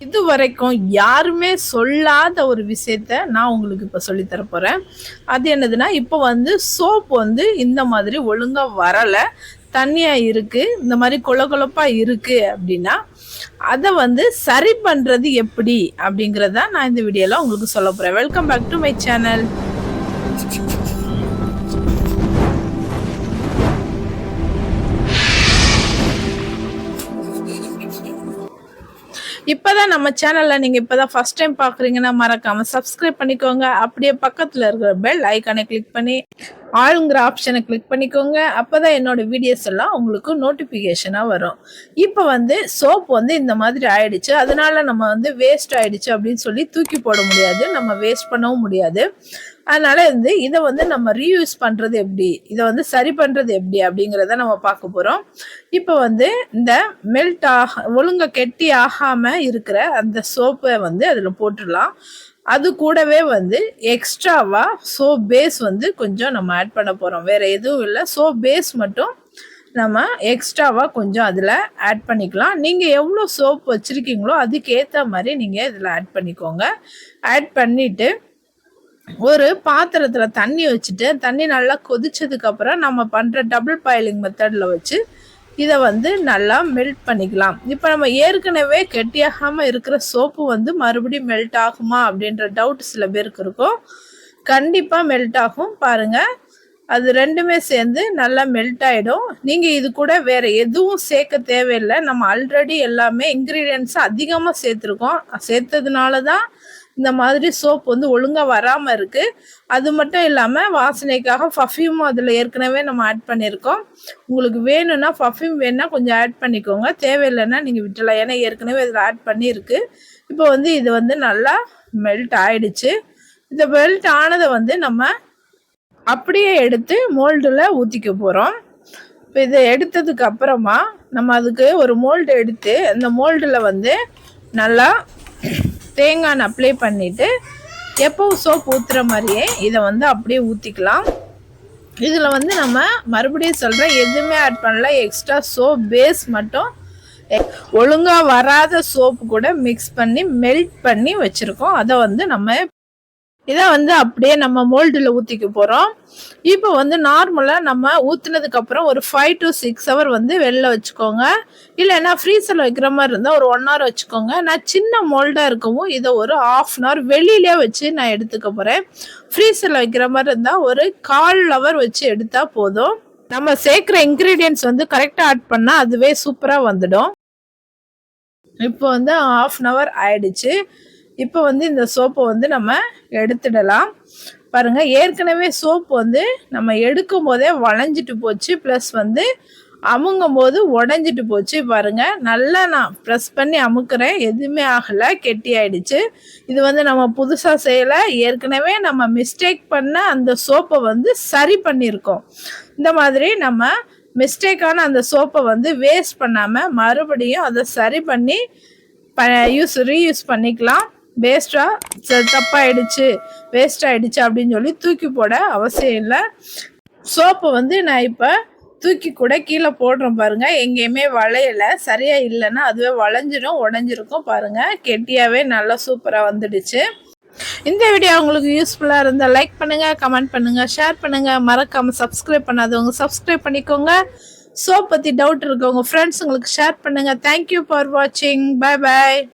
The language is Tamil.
இது வரைக்கும் யாருமே சொல்லாத ஒரு விஷயத்த நான் உங்களுக்கு இப்போ சொல்லித்தர போகிறேன் அது என்னதுன்னா இப்போ வந்து சோப் வந்து இந்த மாதிரி ஒழுங்காக வரலை தண்ணியாக இருக்குது இந்த மாதிரி கொல கொலப்பாக இருக்குது அப்படின்னா அதை வந்து சரி பண்ணுறது எப்படி அப்படிங்கிறத நான் இந்த வீடியோவில் உங்களுக்கு சொல்ல போகிறேன் welcome back to my channel இப்போதான் நம்ம சேனலில் நீங்கள் இப்போ தான் ஃபஸ்ட் டைம் பார்க்குறீங்கன்னா மறக்காமல் சப்ஸ்கிரைப் பண்ணிக்கோங்க. அப்படியே பக்கத்தில் இருக்கிற பெல் ஐக்கானை கிளிக் பண்ணி ஆளுங்கிற ஆப்ஷனை கிளிக் பண்ணிக்கோங்க. அப்போ தான் என்னோட வீடியோஸ் எல்லாம் உங்களுக்கு நோட்டிஃபிகேஷனாக வரும். இப்போ வந்து சோப் வந்து இந்த மாதிரி ஆயிடுச்சு. அதனால நம்ம வந்து வேஸ்ட் ஆயிடுச்சு அப்படின்னு சொல்லி தூக்கி போட முடியாது. நம்ம வேஸ்ட் பண்ணவும் முடியாது. அதனால வந்து இதை வந்து நம்ம ரீயூஸ் பண்ணுறது எப்படி? இதை வந்து சரி பண்ணுறது எப்படி? அப்படிங்கிறத நம்ம பார்க்க போகிறோம் இப்போ வந்து இந்த மெல்ட் ஆக ஒழுங்க கெட்டி ஆகாமல் இருக்கிற அந்த சோப்பை வந்து அதில் போட்டுடலாம். அது கூடவே வந்து எக்ஸ்ட்ராவா சோப் பேஸ் வந்து கொஞ்சம் நம்ம ஆட் பண்ண போகிறோம் வேற எதுவும் இல்லை. சோப் பேஸ் மட்டும் நம்ம எக்ஸ்ட்ராவாக கொஞ்சம் அதில் ஆட் பண்ணிக்கலாம். நீங்கள் எவ்வளோ சோப் வச்சுருக்கீங்களோ அதுக்கேற்ற மாதிரி நீங்கள் இதில் ஆட் பண்ணிக்கோங்க. ஆட் பண்ணிவிட்டு ஒரு பாத்திரத்தில் தண்ணி வச்சுட்டு தண்ணி நல்லா கொதிச்சதுக்கப்புறம் நம்ம பண்ணுற டபுள் பாயிலிங் மெத்தடில் வச்சு இதை வந்து நல்லா மெல்ட் பண்ணிக்கலாம். இப்போ நம்ம ஏற்கனவே கெட்டியாகாமல் இருக்கிற சோப்பு வந்து மறுபடியும் மெல்ட் ஆகுமா அப்படின்ற டவுட் சில பேருக்கு இருக்கும். கண்டிப்பாக மெல்ட் ஆகும். பாருங்கள் அது ரெண்டுமே சேர்ந்து நல்லா மெல்ட் ஆகிடும் நீங்கள் இது கூட வேறு எதுவும் சேர்க்க தேவையில்லை. நம்ம ஆல்ரெடி எல்லாமே இன்க்ரீடியன்ஸ் அதிகமாக சேர்த்துருக்கோம். சேர்த்ததுனால தான் இந்த மாதிரி சோப் வந்து ஒழுங்காக வராமல் இருக்குது அது மட்டும் இல்லாமல் வாசனைக்காக பர்ஃப்யூம் அதில் ஏற்கனவே நம்ம ஆட் பண்ணியிருக்கோம் உங்களுக்கு வேணும்னா பர்ஃப்யூம் வேணுன்னா கொஞ்சம் ஆட் பண்ணிக்கோங்க. தேவையில்லைன்னா நீங்கள் விட்டுலாம் ஏன்னா ஏற்கனவே இதில் ஆட் பண்ணியிருக்கு. இப்போ வந்து இது வந்து நல்லா மெல்ட் ஆயிடுச்சு. இந்த மெல்ட் ஆனதை வந்து நம்ம அப்படியே எடுத்து மோல்டில் ஊற்றிக்க போகிறோம் இப்போ இதை எடுத்ததுக்கு அப்புறமா நம்ம அதுக்கு ஒரு மோல்டு எடுத்து அந்த மோல்டில் வந்து நல்லா தேங்காய் அப்ளை பண்ணிவிட்டு எப்போவும் சோப் ஊற்றுற மாதிரியே இதை வந்து அப்படியே ஊற்றிக்கலாம் இதில் வந்து நம்ம மறுபடியும் சொல்கிறேன் எதுவுமே ஆட் பண்ணல. எக்ஸ்ட்ரா சோப் பேஸ் மட்டும் ஒழுங்காக வராத சோப்பு கூட மிக்ஸ் பண்ணி மெல்ட் பண்ணி வச்சுருக்கோம். அதை வந்து நம்ம இதை வந்து அப்படியே நம்ம மோல்டில் ஊற்றிக்க போகிறோம் இப்போ வந்து நார்மலாக நம்ம ஊற்றுனதுக்கப்புறம் ஒரு ஃபைவ் டு சிக்ஸ் ஹவர் வந்து வெளில வச்சுக்கோங்க. இல்லைன்னா ஃப்ரீசரில் வைக்கிற மாதிரி இருந்தால் ஒரு ஒன் ஹவர் வச்சுக்கோங்க. நான் சின்ன மோல்டாக இருக்கவும் இதை ஒரு ஆஃப் அன் ஹவர் வெளியிலே வச்சு நான் எடுத்துக்க போகிறேன் ஃப்ரீசரில் வைக்கிற மாதிரி இருந்தால் ஒரு கால் ஹவர் வச்சு எடுத்தால் போதும். நம்ம சேர்க்குற இன்க்ரீடியன்ஸ் வந்து கரெக்டாக ஆட் பண்ணால் அதுவே சூப்பராக வந்துடும். இப்போ வந்து ஆஃப் அன் ஹவர் ஆயிடுச்சு. இப்போ வந்து இந்த சோப்பை வந்து நம்ம எடுத்துடலாம். பாருங்க ஏற்கனவே சோப்பு வந்து நம்ம எடுக்கும் போதே வளைஞ்சிட்டு போச்சு. ப்ளஸ் வந்து அமுங்கும் போது உடஞ்சிட்டு போச்சு. பாருங்க நல்லா நான் ப்ரெஸ் பண்ணி அமுக்கிறேன். எதுவுமே ஆகலை கெட்டி ஆயிடுச்சு. இது வந்து நம்ம புதுசாக செய்யலை. ஏற்கனவே நம்ம மிஸ்டேக் பண்ண அந்த சோப்பை வந்து சரி பண்ணியிருக்கோம். இந்த மாதிரி நம்ம மிஸ்டேக்கான அந்த சோப்பை வந்து வேஸ்ட் பண்ணாமல் மறுபடியும் அதை சரி பண்ணி ப யூஸ் ரீயூஸ் பண்ணிக்கலாம். வேஸ்ட்டாக தப்பாயிடுச்சு வேஸ்ட் ஆயிடுச்சு அப்படின்னு சொல்லி தூக்கி போட அவசியம் இல்லை. சோப்பை வந்து நான் இப்போ தூக்கி கூட கீழே போடுறோம் பாருங்க. எங்கேயுமே வளையலை. சரியா இல்லைன்னா அதுவே வளைஞ்சிடும் உடஞ்சிருக்கும் பாருங்க. கெட்டியாவே நல்லா சூப்பராக வந்துடுச்சு. இந்த வீடியோ உங்களுக்கு யூஸ்ஃபுல்லாக இருந்தால் லைக் பண்ணுங்கள் கமெண்ட் பண்ணுங்கள் ஷேர் பண்ணுங்கள் மறக்காமல் சப்ஸ்கிரைப் பண்ணாதவங்க சப்ஸ்கிரைப் பண்ணிக்கோங்க. சோப் பற்றி டவுட் இருக்கவங்க ஃப்ரெண்ட்ஸ் உங்களுக்கு ஷேர் பண்ணுங்கள் தேங்க்யூ ஃபார் வாட்சிங் பாய் பாய்